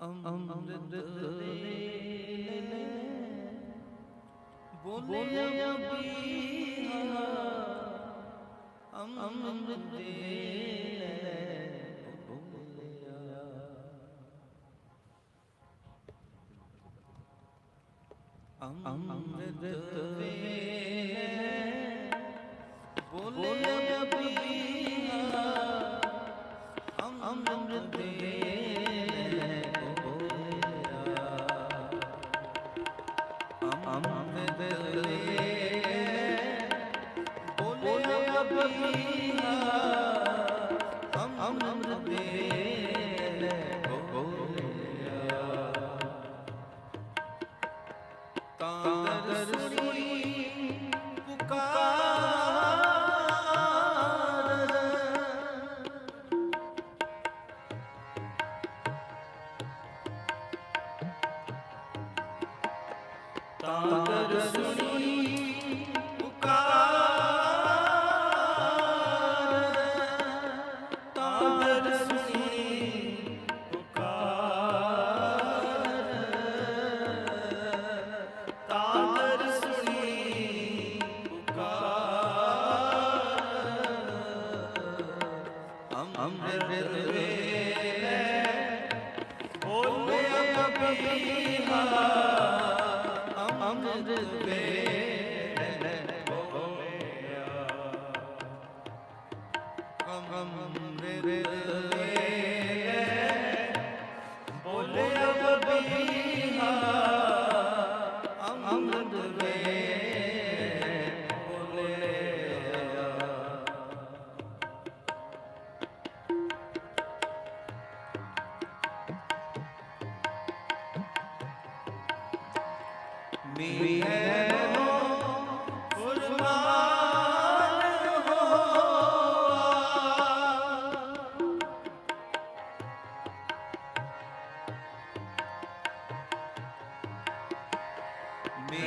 ਅੰਮ੍ਰਿਤ ਵੇਲੇ ਬੋਲਿਆ ਬੀਹਾ ਅੰਮ੍ਰਿਤ ਵੇਲੇ ਅੰਮ੍ਰਿਤ ਵੇਲੇ ਬੋਲਿਆ ਬੀਹਾ ਅੰਮ੍ਰਿਤ ਵੇਲੇ ਬੋਲਿਆ ਅੰਮ੍ਰਿਤ ਵੇਲੇ ਬੋਲਿਆ ਬੀਹਾ ਅੰਮ੍ਰਿਤ ਵੇਲੇ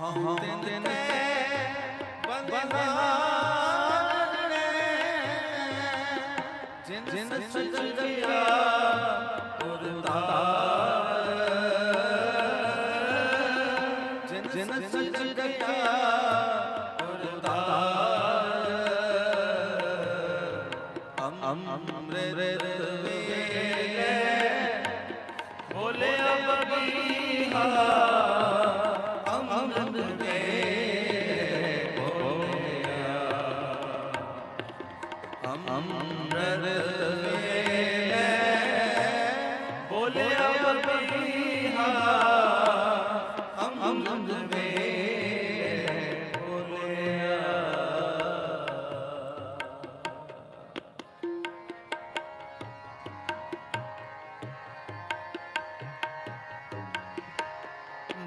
ਹਉ ਦਿਨ ਤੇ ਬਲਹਾਰ ਨੇ ਜਿਨ ਸਜਿਆ ਉਰਤਾਰ ਜਿਨ ਜਿਨ ਸਜਿਆ ਉਰਤਾਰ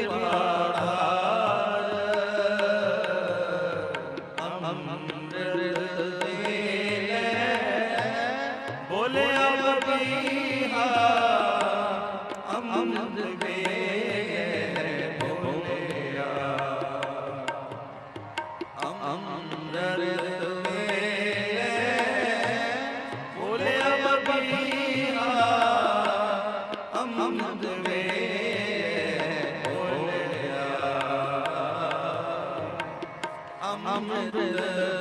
ਵਰਸੋਂ ਕੀ ਅੰਮ੍ਰਿਤ